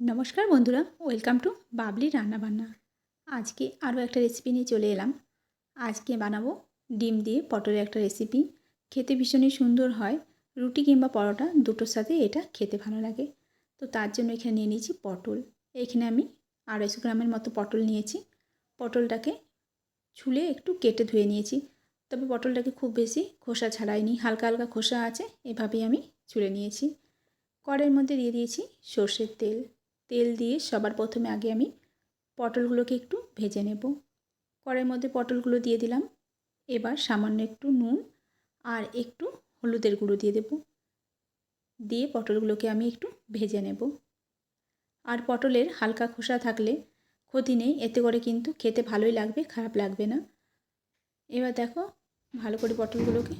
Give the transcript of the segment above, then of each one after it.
নমস্কার বন্ধুরা, welcome to Babli রান্নাবান্না। আজকে আরও একটা রেসিপি নিয়ে চলে এলাম। আজকে বানাবো ডিম দিয়ে পটলের একটা রেসিপি খেতে ভীষণই সুন্দর হয়। রুটি কিংবা পরোটা দুটোর সাথে এটা খেতে ভালো লাগে। তো তার জন্য এখানে নিয়ে নিয়েছি পটল। এখানে আমি আড়াইশো গ্রামের মতো পটল নিয়েছি। পটলটাকে ছুলে একটু কেটে ধুয়ে নিয়েছি। তবে পটলটাকে খুব বেশি খোসা ছাড়াইনি, হালকা হালকা খোসা আছে, এভাবেই আমি ছুলে নিয়েছি। কড়ের মধ্যে দিয়ে দিয়েছি সর্ষের তেল। তেল দিয়ে সবার প্রথমে আগে আমি পটলগুলোকে একটু ভেজে নেব। কড়াইয়ের মধ্যে পটলগুলো দিয়ে দিলাম। এবার সামান্য একটু নুন আর একটু হলুদের গুঁড়ো দিয়ে দেব। দিয়ে পটলগুলোকে আমি একটু ভেজে নেব। আর পটলের হালকা খোসা থাকলে ক্ষতি নেই, এতে করে কিন্তু খেতে ভালোই লাগবে, খারাপ লাগবে না। এবার দেখো ভালো করে পটলগুলোকে,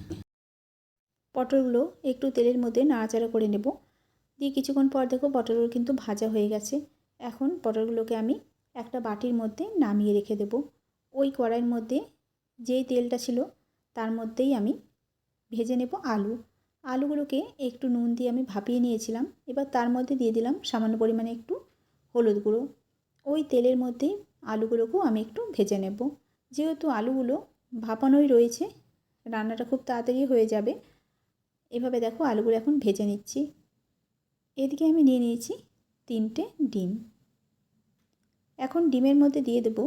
পটলগুলো একটু তেলের মধ্যে নাড়াচাড়া করে নেব। দিয়ে কিছুক্ষণ পর দেখো পটলগুলো কিন্তু ভাজা হয়ে গেছে। এখন পটলগুলোকে আমি একটা বাটির মধ্যে নামিয়ে রেখে দেব। ওই কড়াইয়ের মধ্যে যেই তেলটা ছিল তার মধ্যেই আমি ভেজে নেব আলু। আলুগুলোকে একটু নুন দিয়ে আমি ভাপিয়ে নিয়েছিলাম। এবার তার মধ্যে দিয়ে দিলাম সামান্য পরিমাণে একটু হলুদ গুঁড়ো। ওই তেলের মধ্যেই আলুগুলোকেও আমি একটু ভেজে নেব। যেহেতু আলুগুলো ভাপানোই রয়েছে, রান্নাটা খুব তাড়াতাড়ি হয়ে যাবে। এভাবে দেখো আলুগুলো এখন ভেজে নিচ্ছি। এদিকে আমি নিয়ে নিয়েছি তিনটে ডিম। এখন ডিমের মধ্যে দিয়ে দেব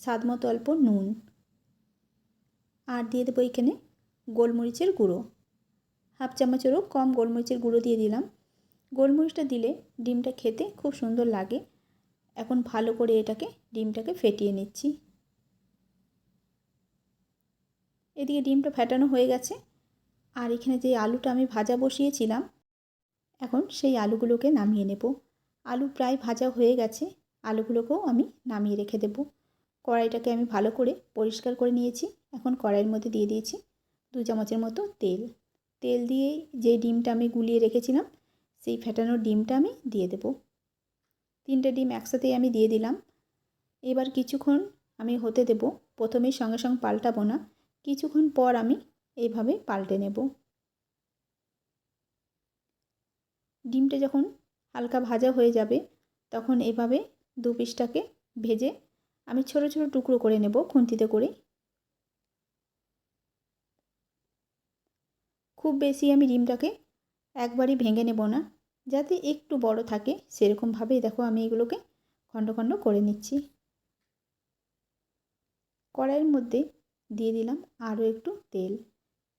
স্বাদ মতো অল্প নুন। আর দিয়ে দেবো এখানে গোলমরিচের গুঁড়ো। হাফ চামচেরও কম গোলমরিচের গুঁড়ো দিয়ে দিলাম। গোলমরিচটা দিলে ডিমটা খেতে খুব সুন্দর লাগে। এখন ভালো করে এটাকে, ডিমটাকে ফেটিয়ে নিচ্ছি। এদিকে ডিমটা ফেটানো হয়ে গেছে। আর এখানে যে আলুটা আমি ভাজা বসিয়েছিলাম এখন সেই আলুগুলোকে নামিয়ে নেব। আলু প্রায় ভাজা হয়ে গেছে, আলুগুলোকেও আমি নামিয়ে রেখে দেব। কড়াইটাকে আমি ভালো করে পরিষ্কার করে নিয়েছি। এখন কড়াইয়ের মধ্যে দিয়ে দিয়েছি দু চামচের মতো তেল। তেল দিয়ে যে ডিমটা আমি গুলিয়ে রেখেছিলাম, সেই ফেটানোর ডিমটা আমি দিয়ে দেব। তিনটে ডিম একসাথেই আমি দিয়ে দিলাম। এবার কিছুক্ষণ আমি হতে দেব। প্রথমেই সঙ্গে সঙ্গে পাল্টাবো না। কিছুক্ষণ পর আমি এইভাবে পাল্টে নেব। ডিমটা যখন হালকা ভাজা হয়ে যাবে, তখন এভাবে দু পিসটাকে ভেজে আমি ছোট ছোট টুকরো করে নেব খুন্তিতে করে। খুব বেশি আমি ডিমটাকে একবারই ভেঙে নেব না, যাতে একটু বড় থাকে। সেরকমভাবেই দেখো আমি এগুলোকে খণ্ড খণ্ড করে নিচ্ছি। কড়াইয়ের মধ্যে দিয়ে দিলাম আরও একটু তেল।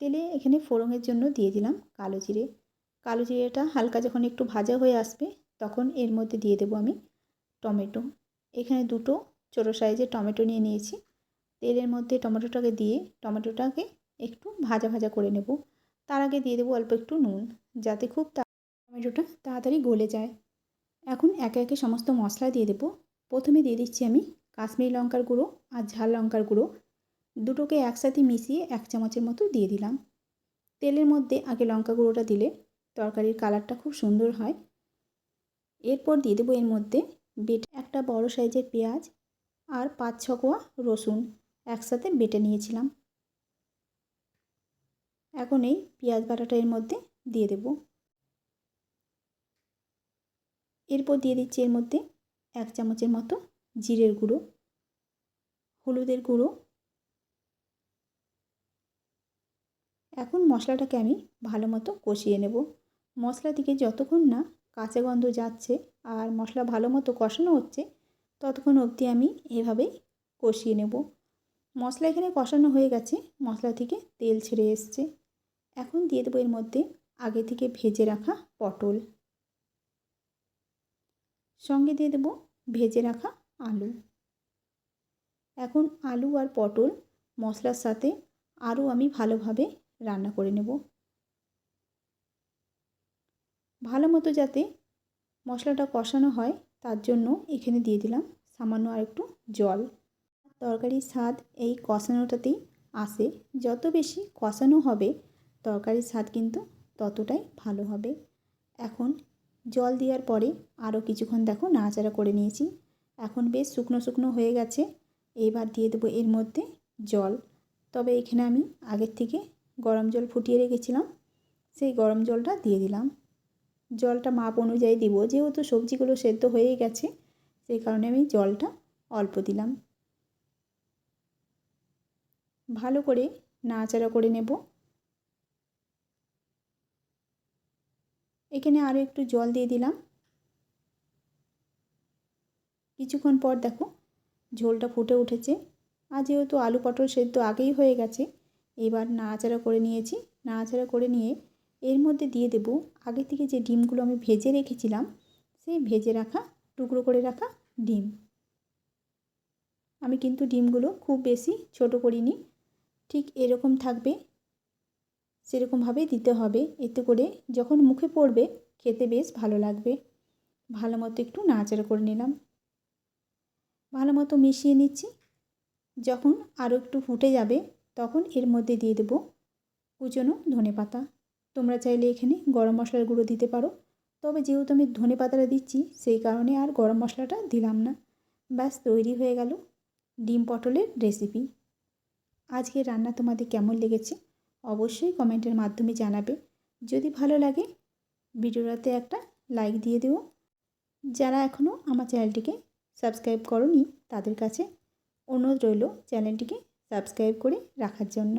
তেলে এখানে ফোড়নের জন্য দিয়ে দিলাম কালো জিরে। কালো জিরেটা হালকা যখন একটু ভাজা হয়ে আসবে, তখন এর মধ্যে দিয়ে দেবো আমি টমেটো। এখানে দুটো ছোটো সাইজের টমেটো নিয়ে নিয়েছি। তেলের মধ্যে টমেটোটাকে দিয়ে টমেটোটাকে একটু ভাজা ভাজা করে নেব। তার আগে দিয়ে দেবো অল্প একটু নুন, যাতে খুব টমেটোটা তাড়াতাড়ি গলে যায়। এখন একে একে সমস্ত মশলা দিয়ে দেবো। প্রথমে দিয়ে দিচ্ছি আমি কাশ্মীরি লঙ্কার গুঁড়ো আর ঝাল লঙ্কার গুঁড়ো। দুটোকে একসাথে মিশিয়ে এক চামচের মতো দিয়ে দিলাম। তেলের মধ্যে আগে লঙ্কা গুঁড়োটা দিলে তরকারির কালারটা খুব সুন্দর হয়। এরপর দিয়ে দেবো এর মধ্যে বেটে একটা বড় সাইজের পেঁয়াজ আর পাঁচ ছ কোয়া রসুন একসাথে বেটে নিয়েছিলাম। এখন এই পেঁয়াজ বাটাটা এর মধ্যে দিয়ে দেব। এরপর দিয়ে দিচ্ছি এর মধ্যে এক চামচের মতো জিরের গুঁড়ো, হলুদের গুঁড়ো। এখন মশলাটাকে আমি ভালো মতো কষিয়ে নেব। মশলা থেকে যতক্ষণ না কাঁচা গন্ধ যাচ্ছে আর মশলা ভালো মতো কষানো হচ্ছে, ততক্ষণ অবধি আমি এভাবেই কষিয়ে নেব। মশলা এখানে কষানো হয়ে গেছে, মশলা থেকে তেল ছেড়ে এসছে। এখন দিয়ে দেবো এর মধ্যে আগে থেকে ভেজে রাখা পটল। সঙ্গে দিয়ে দেবো ভেজে রাখা আলু। এখন আলু আর পটল মশলার সাথে আরও আমি ভালোভাবে রান্না করে নেব। ভালো মতো যাতে মশলাটা কষানো হয়, তার জন্য এখানে দিয়ে দিলাম সামান্য আর একটু জল। তরকারির স্বাদ এই কষানোটাতেই আসে। যত বেশি কষানো হবে, তরকারির স্বাদ কিন্তু ততটাই ভালো হবে। এখন জল দেওয়ার পরে আরও কিছুক্ষণ দেখো নাড়াচাড়া করে নিয়েছি। এখন বেশ শুকনো শুকনো হয়ে গেছে, এবার দিয়ে দেবো এর মধ্যে জল। তবে এখানে আমি আগের থেকে গরম জল ফুটিয়ে রেখেছিলাম, সেই গরম জলটা দিয়ে দিলাম। জলটা মাপ অনুযায়ী দিব। যেহেতু সবজিগুলো সেদ্ধ হয়েই গেছে, সেই কারণে আমি জলটা অল্প দিলাম। ভালো করে নাড়াচাড়া করে নেব। এখানে আরও একটু জল দিয়ে দিলাম। কিছুক্ষণ পর দেখো, ঝোলটা ফুটে উঠেছে। আর যেহেতু আলু পটল সেদ্ধ আগেই হয়ে গেছে, এবার নাড়াচাড়া করে নিয়েছি। নাড়াচাড়া করে নিয়ে এর মধ্যে দিয়ে দেব আগে থেকে যে ডিমগুলো আমি ভেজে রেখেছিলাম, সেই ভেজে রাখা, টুকরো করে রাখা ডিম। আমি কিন্তু ডিমগুলো খুব বেশি ছোট করিনি, ঠিক এরকম থাকবে সেরকমভাবেই দিতে হবে। এতে করে যখন মুখে পড়বে, খেতে বেশ ভালো লাগবে। ভালো মতো একটু নাড়াচাড়া করে নিলাম। ভালো মতো মিশিয়ে নিচ্ছি। যখন আরও একটু ফুটে যাবে, তখন এর মধ্যে দিয়ে দেবো কুচনো ধনে পাতা তোমরা চাইলে এখানে গরম মশলার গুঁড়ো দিতে পারো। তবে যেহেতু আমি ধনে পাতাটা দিচ্ছি, সেই কারণে আর গরম মশলাটা দিলাম না। ব্যাস, তৈরি হয়ে গেল ডিম পটলের রেসিপি। আজকে রান্না তোমাদের কেমন লেগেছে অবশ্যই কমেন্টের মাধ্যমে জানাবে। যদি ভালো লাগে, ভিডিওটাতে একটা লাইক দিয়ে দেবো যারা এখনও আমার চ্যানেলটিকে সাবস্ক্রাইব করনি, তাদের কাছে অনুরোধ রইল চ্যানেলটিকে সাবস্ক্রাইব করে রাখার জন্য।